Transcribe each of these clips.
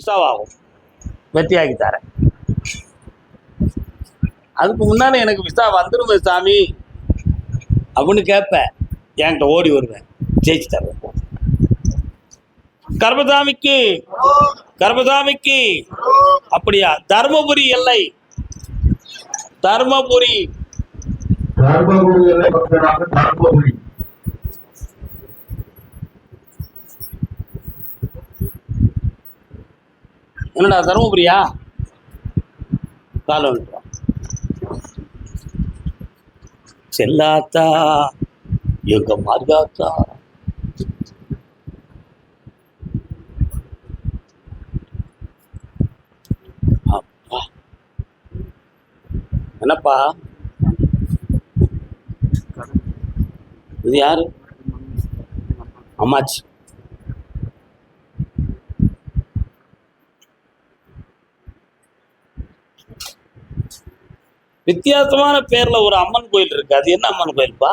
விசாவாகும் வெற்றியாக்கி தரேன். அதுக்கு முன்னாடி எனக்கு விசா வந்துருமே சாமி. அப்படின்னு கேட்பேன். என்கிட்ட ஓடி வருவேன். ஜெயிச்சு தருவேன். கர்மசாமிக்கு கர்மசாமிக்கு. அப்படியா? தர்மபுரி எல்லை. தர்மபுரி. தர்மபுரி எல்லை பக்கமாக தர்மபுரி என்னடா தருமபுரியா? காலம் செல்லாத்தா எங்க மார்காத்தா அப்பா. என்னப்பா? இது யாரு? அம்மாச்சி. வித்தியாசமான பேர்ல ஒரு அம்மன் கோயில் இருக்கு. அது என்ன அம்மன் கோயில்ப்பா?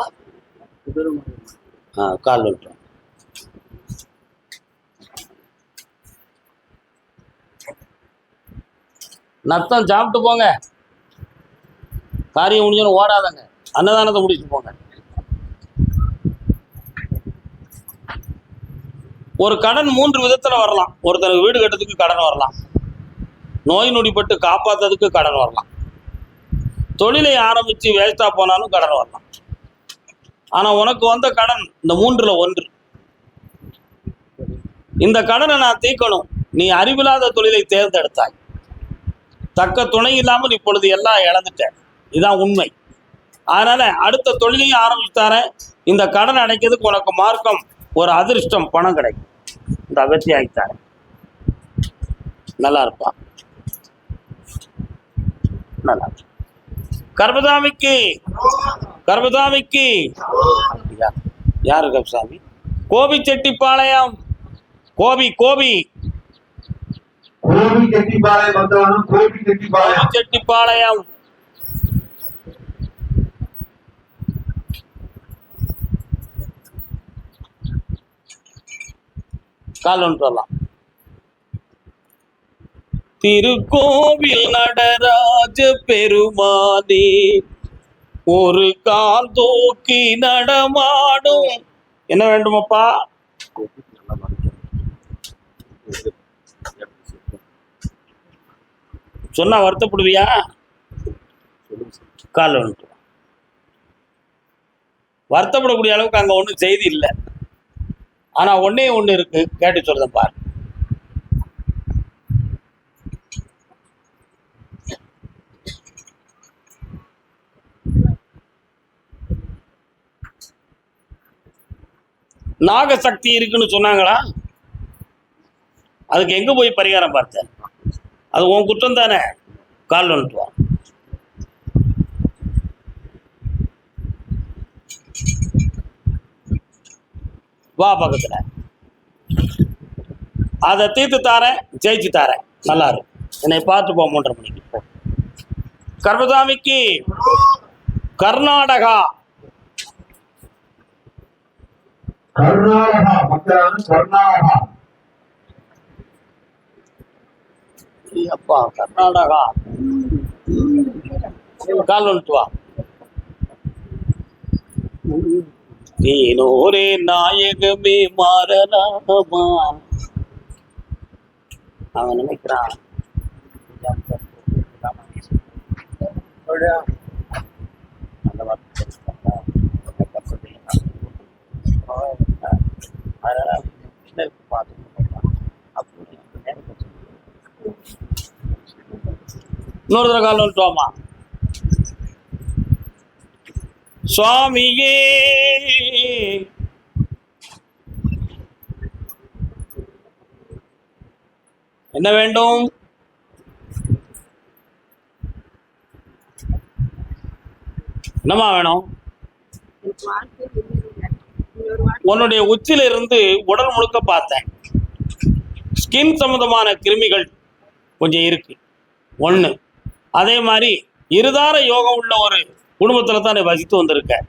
ஆ கால் விட்டுறோம் நத்தம் சாப்பிட்டு போங்க. காரியம் முடிஞ்சோன்னு ஓடாதங்க. அன்னதானத்தை முடிச்சுட்டு போங்க. ஒரு கடன் மூன்று விதத்துல வரலாம். ஒருத்தருக்கு வீடு கட்டுறதுக்கு கடன் வரலாம். நோய் நொடிப்பட்டு காப்பாத்துறதுக்கு கடன் வரலாம். தொழிலை ஆரம்பிச்சு வேஸ்டா போனாலும் கடன் வரலாம். ஆனா உனக்கு வந்த கடன் இந்த மூன்றில் ஒன்று. இந்த கடனை நான் தீர்க்கணும். நீ அறிவில்லாத தொழிலை தேர்ந்தெடுத்தாய். தக்க துணை இல்லாமல் இப்பொழுது எல்லாம் இழந்துட்ட இதுதான் உண்மை. அதனால அடுத்த தொழிலையும் ஆரம்பிச்சு இந்த கடன் அடைக்கிறதுக்கு உனக்கு மார்க்கம் ஒரு அதிர்ஷ்டம் பணம் கிடைக்கும். இந்த அகத்தி ஆகித்தாரேன் நல்லா இருப்பான் நல்லா இருப்பான். கர்மதாமிக்கு கர்மதாமிக்கு. அப்படியா? யாரு கருப்பசாமி கோபி செட்டிப்பாளையம் கோபி கோபி. கோபி செட்டிப்பாளையம் கோபி கோபி செட்டிப்பாளையம் செட்டிப்பாளையம் கால் ஒன்று வரலாம். திருக்கோவில் நடராஜ பெருமானே ஒரு கால் தூக்கி நடமாடும். என்ன வேண்டுமப்பா? சொன்னா வருத்தப்படுவியா? கால் வந்துட்டு வருத்தப்படக்கூடிய அளவுக்கு அங்க ஒன்றும் செய்தி இல்லை. ஆனா ஒன்னே ஒண்ணு இருக்கு. கேட்டு சொல்றேன் பாரு. நாகசக்தி இருக்குன்னு சொன்னாங்களா? அதுக்கு எங்கே போய் பரிகாரம் பார்த்தேன் அது உன் குற்றம் தானே? கால் வந்துட்டு வா. பக்கத்தில். அதை தீர்த்து தாரேன் ஜெயிச்சு தாரேன். நல்லா இருக்கும் என்னை பார்த்து போ மூன்றரை மணிக்கு போ. கர்மசாமிக்கு கர்நாடகா. கர்நாடகா மக்களான கர்நாடகா அப்பா கர்நாடகா கால் வந்துட்டு வா நீனோரே நாயகமே மாறலாமா? அவன் நினைக்கிறான் அந்த வார்த்தை அதனால என்ன பார்த்து அப்படி இன்னொரு தடவை கால் வந்துட்டு சுவாமியே. என்ன வேண்டும்? என்னமா வேணும்? உன்னுடைய உச்சில இருந்து உடல் முழுக்க பார்த்தேன். ஸ்கின் சம்பந்தமான கிருமிகள் கொஞ்சம் இருக்கு. ஒன்று அதே மாதிரி இருதார யோகம் உள்ள ஒரு குடும்பத்தில் தான் வசித்து வந்திருக்கேன்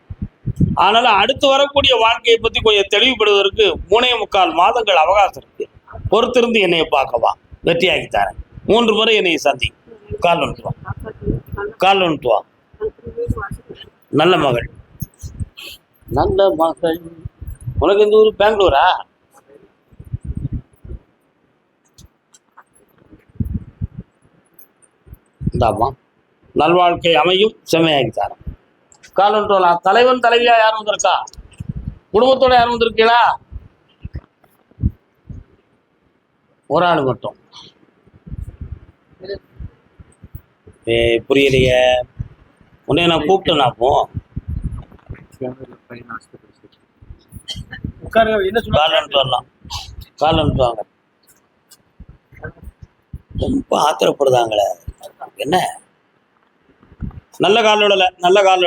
அதனால் அடுத்து வரக்கூடிய வாழ்க்கையை பற்றி கொஞ்சம் தெளிவுபடுவதற்கு மூணே முக்கால் மாதங்கள் அவகாசம் இருக்கு. பொறுத்திருந்து என்னையை பார்க்கவா வெற்றியாகி தரேன். மூன்று முறை என்னை சந்தி. கால் வந்துட்டு கால் வந்துட்டு நல்ல மகள். நல்ல மகள். உனக்கு இந்த ஊர் பெங்களூரா? இந்தாம்மா நல்வாழ்க்கை அமையும் செம்மையாக்கி தரேன் கால் வந்துட்டு வரலாம் தலைவன் தலைவியா யாரும் வந்திருக்கா? குடும்பத்தோட யாரும் வந்திருக்கீங்களா ஒரு ஆள் மட்டும். ஏ புரியலையே. உன்னை நான் கூப்பிட்டேன் அப்போ? உட்காருங்க என்ன கால் வந்துட்டு வரலாம் கால் வந்துட்டு வாங்க ரொம்ப ஆத்திரப்படுதாங்களே. என்ன நல்ல கால் நல்ல கால்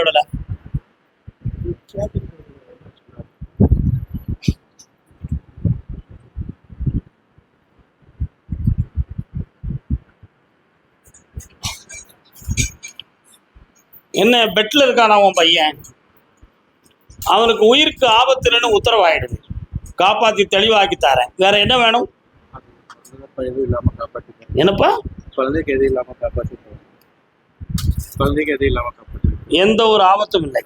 என்ன பெட்ல இருக்கானா உன் பையன் அவனுக்கு உயிருக்கு ஆபத்துலன்னு உத்தரவாயிடுது காப்பாத்தி தெளிவாக்கி தரேன் வேற என்ன வேணும் என்னப்பா குழந்தைக்கு எதுவும் இல்லாம காப்பாற்றிட்டேன் குழந்தைக்கு எதுவும் இல்லாம காப்பாற்றிட்டேன் எந்த ஒரு ஆபத்தும் இல்லை.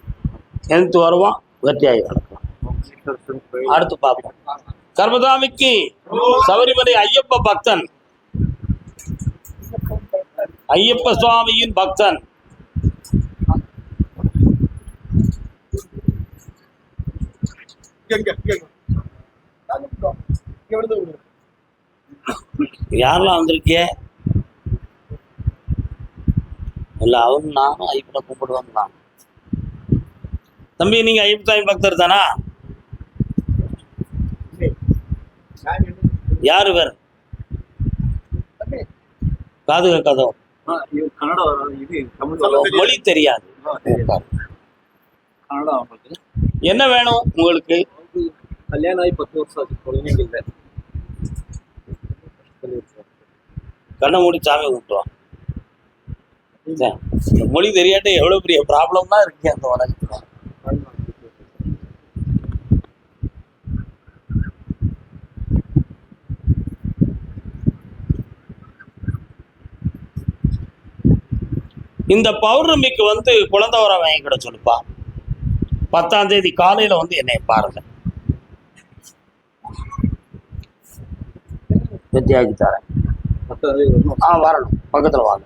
எந்த வருவான் வெற்றியாகி நடக்கலாம் அடுத்து பார்ப்போம். கர்மதாமிக்கு சபரிமலை ஐயப்ப பக்தன். ஐயப்ப சுவாமியின் பக்தன். யாரெல்லாம் வந்திருக்கிய? இல்ல அவன் நானும் ஐயப்பனை கும்பிடுவாங்க நான் தம்பி நீங்க ஐயப்ப சாமி பக்தர் தானா? யாரு வேற காது கேட்காதோ? மொழி தெரியாது. என்ன வேணும் உங்களுக்கு? கல்யாணம் ஆகி பத்து வருஷம் ஆச்சு குழந்தைங்க இல்லை. கண்ணை மூடி சாமி. இந்த மொழி தெரியாட்ட எவ்வளவு பெரிய ப்ராப்ளம்னா இருக்கு அந்த உலகத்துல. இந்த பௌர்ணமிக்கு வந்து குழந்தை வரம் வாங்கிக்கிட சொல்லுப்பா. பத்தாம் தேதி காலையில வந்து என்னை பாருங்க. வெற்றியாக்கி தரேன். ஆ வரணும். பக்கத்துல வாங்க.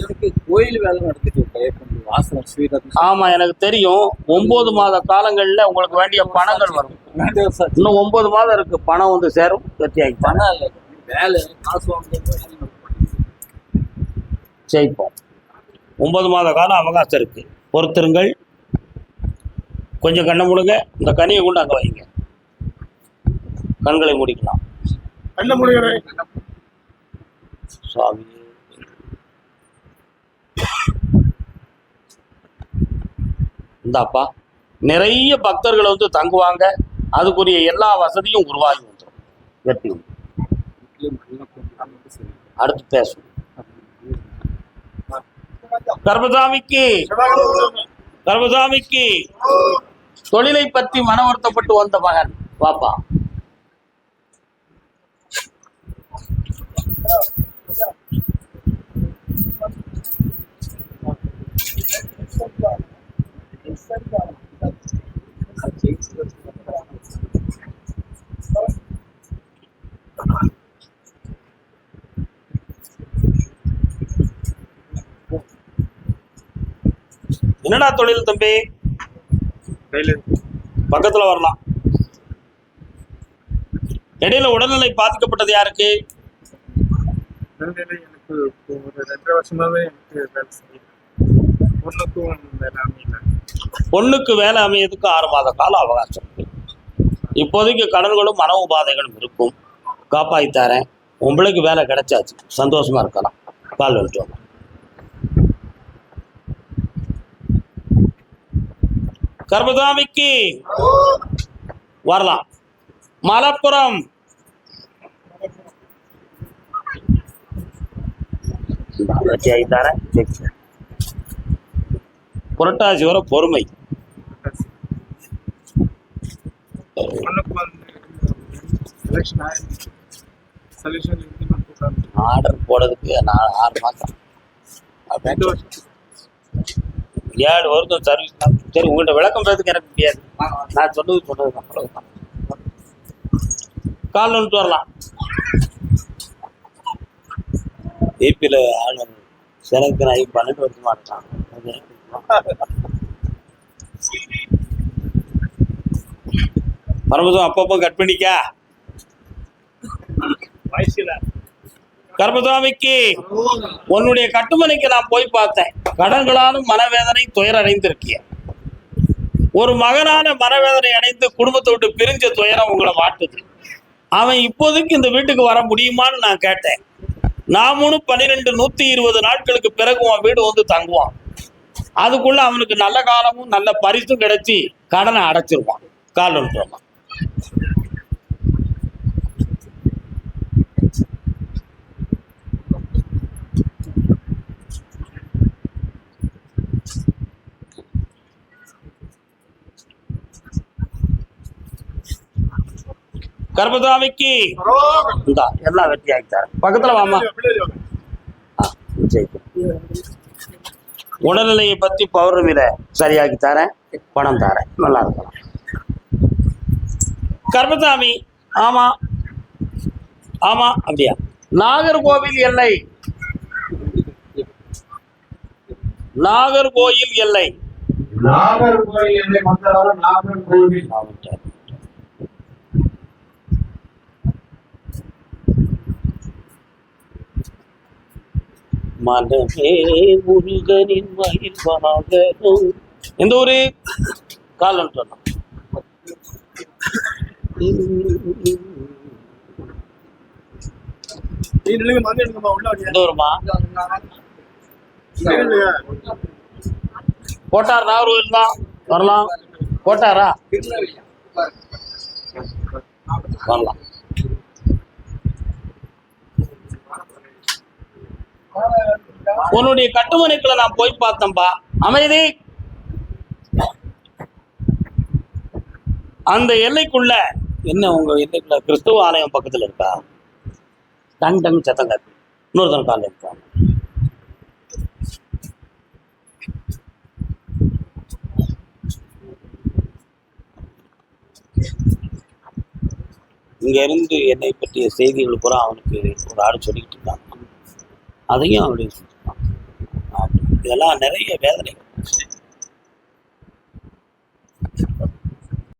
எனக்கு கோயில் வேலை நடந்துட்டு இருக்கு. கொஞ்சம் வாசனை ஸ்வீட் ஆமா எனக்கு தெரியும். ஒன்பது மாத காலங்கள்ல உங்களுக்கு வேண்டிய பணங்கள் வரும். இன்னும் ஒன்பது மாதம் இருக்கு. பணம் வந்து சேரும் வெற்றியாக்கி தரேன் பணம் இல்லை. வேலை காசு வாங்குறது ஜெயிப்போம். ஒன்பது மாத காலம் அவகாசம் இருக்கு. பொறுத்திருங்கள். கொஞ்சம் கண்ணை மூடுங்க. இந்த கனியை கொண்டு அங்கே வைங்க. கண்களை முடிக்கலாம். கண்ண முடிகிறேன். சுவாமி. இந்தாப்பா நிறைய பக்தர்கள் வந்து தங்குவாங்க. அதுக்குரிய எல்லா வசதியும் உருவாகி வந்துடும் வெற்றி அடுத்து பேசும் கர்மசாமிக்கு கர்மசாமிக்கு தொழிலை பற்றி மன வருத்தப்பட்டு வந்த மகன். பாப்பா என்னடா தொழில் தம்பி? பக்கத்துல வரலாம். இடையில உடல்நிலை பாதிக்கப்பட்டது யாருக்கு? எனக்கு ரெண்டரை வருஷமாவே எனக்கு வேலை செய்யல பொண்ணுக்கும் வேலை அமையல பொண்ணுக்கு வேலை அமையதுக்கு ஆறு மாத கால அவகாசம். இப்போதைக்கு கடன்களும் மன உபாதைகளும் இருக்கும். காப்பாத்தி தரேன். உங்களுக்கு வேலை கிடைச்சாச்சு. சந்தோஷமா இருக்கலாம். கால் வந்துட்டு கர்மதாமிக்கு வரலாம். மலப்புரம். தரேன். புரட்டாசி வர பொறுமை. நான் ஆர்டர் போடுறதுக்கு நாலு ஆறு மாதம் ஏழு வருஷம் சர்வீஸ் சரி உங்கள்கிட்ட விளக்கம் பேசுறதுக்கு எனக்கு முடியாது. நான் சொன்னது சொன்னது தான். அவ்வளவுதான் கால் வந்துட்டு வரலாம். ஏபியில் ஆளுநர் செலக்ட் நான் பன்னெண்டு வருஷமா இருக்கான் பரமதம் அப்பப்போ கட் பண்ணிக்கா. வயசுல கர்மசாமிக்கு உன்னுடைய கட்டுமனைக்கு நான் போய் பார்த்தேன். கடன்களாலும் மனவேதனை துயரடைந்திருக்கிய. ஒரு மகனான மனவேதனை அடைந்து குடும்பத்தை விட்டு பிரிஞ்ச துயரம் உங்களை வாட்டுது அவன் இப்போதைக்கு இந்த வீட்டுக்கு வர முடியுமான்னு நான் கேட்டேன். நாமூணு பன்னிரெண்டு நூத்தி இருபது நாட்களுக்கு பிறகு உன் வீடு வந்து தங்குவான். அதுக்குள்ள அவனுக்கு நல்ல காலமும் நல்ல பரிசும் கிடைச்சி கடனை அடைச்சிருவான் கால் வந்துருவான் கர்மசாமிக்கு இந்தா எல்லாம் வெட்டி ஆகிட்டாரு பக்கத்துல வாமா ஜெயிக்கும். உடல்நிலையை பத்தி பௌர்ணமியில சரியாக்கி தரேன் பணம் தரேன். நல்லா இருக்கலாம் கர்மசாமி ஆமா ஆமா அப்படியா? நாகர்கோவில் எல்லை. நாகர்கோயில் எல்லை. நாகர்கோவில் எல்லை நாகர்கோவில். மனமே முருகனின் மயில் வாகனம் எந்த ஊரு? காலன் சொன்னான் உள்ள எந்த கோட்டார் நாகர்கோவில் தான் வரலாம். கோட்டாரா வரலாம். உன்னுடைய கட்டுமனைக்குள்ள நான் போய் பார்த்தேன்பா. அமைதி. அந்த எல்லைக்குள்ள என்ன உங்க எல்லைக்குள்ள? கிறிஸ்துவ ஆலயம் பக்கத்துல இருக்கா? டங் டங் சத்தம் காத்து இன்னொருத்தன் கால் இருக்கான் இங்க இருந்து என்னை பற்றிய செய்திகள் பூரா அவனுக்கு ஒரு ஆள் சொல்லிக்கிட்டு இருக்காங்க அதையும் அப்படி இதெல்லாம் நிறைய வேதனை